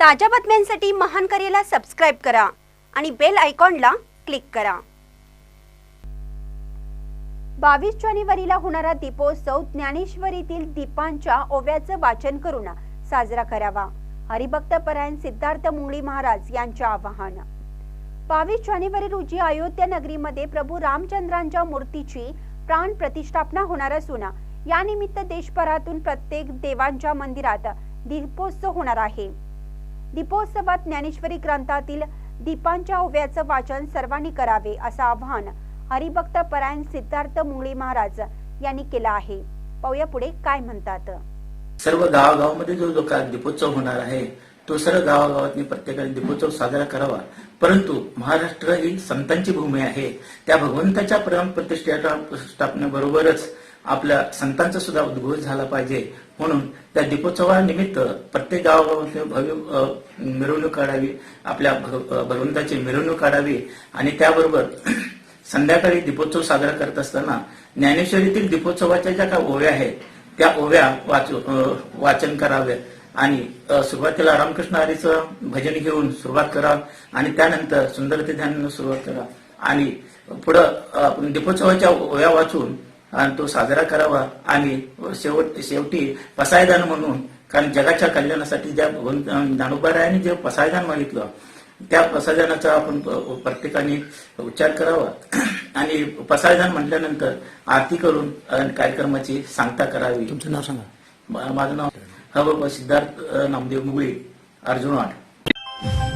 ताज्या बातम्यांसाठी महान करेला सबस्क्राईब करा आणि बेल आयकॉनला क्लिक करा. बावीस जानेवारीला होणारा दीपोत्सव ज्ञानेश्वरीतील दीपांच्या ओव्याचं वाचन करून साजरा करावा. हरिभक्त परायण सिद्धार्थ मुंगळी महाराज यांचे आवाहन. बावीस जानेवारी रोजी अयोध्या नगरीमध्ये प्रभू रामचंद्रांच्या मूर्तीची प्राण प्रतिष्ठापना होणार असून या निमित्त देशभरातून प्रत्येक देवांच्या मंदिरात दीपोत्सव होणार आहे. दीपोत्सवात ज्ञानेश्वरी ग्रंथातील दीपांच्या ओव्याचं वाचन सर्वांनी करावे असं आवाहन हरिभक्त परायण सिद्धार्थ मुंगळे महाराज यांनी केलं आहे. पाहूया पुढे काय म्हणतात. सर्व गावागावामध्ये जो जो का दीपोत्सव होणार आहे तो सर्व गावागावात प्रत्येकाने दीपोत्सव साजरा करावा. परंतु महाराष्ट्र ही संतांची भूमी आहे. त्या भगवंताच्या प्राण प्रतिष्ठापनेबरोबरच आपल्या संतांचा सुद्धा उद्भव झाला पाहिजे. म्हणून त्या दीपोत्सवानिमित्त प्रत्येक गावामध्ये भव्य मिरवणूक काढावी आपल्या भगवंताची मिरवणूक काढावी आणि त्याबरोबर संध्याकाळी दीपोत्सव साजरा करत असताना ज्ञानेश्वरीतील दीपोत्सवाच्या ज्या काही ओव्या आहेत त्या ओव्या वाचू वाचन करावे आणि सुरुवातीला रामकृष्ण हरीचं भजन घेऊन सुरुवात करा आणि त्यानंतर सुंदरते ध्यान सुरुवात करा. आणि पुढं दीपोत्सवाच्या ओव्या वाचून आणि तो साजरा करावा. आणि शेवट शेवटी पसायदान म्हणून कारण जगाच्या कल्याणासाठी ज्या भगवंत ज्ञानोबारायांनी जे पसायदान मागितलं त्या पसायदानाचा आपण प्रत्येकाने उच्चार करावा. आणि पसायदान म्हटल्यानंतर आरती करून कार्यक्रमाची सांगता करावी. तुमचं नाव सांगा. माझं नाव हवं सिद्धार्थ अ, नामदेव मुगळी अर्जुनवाड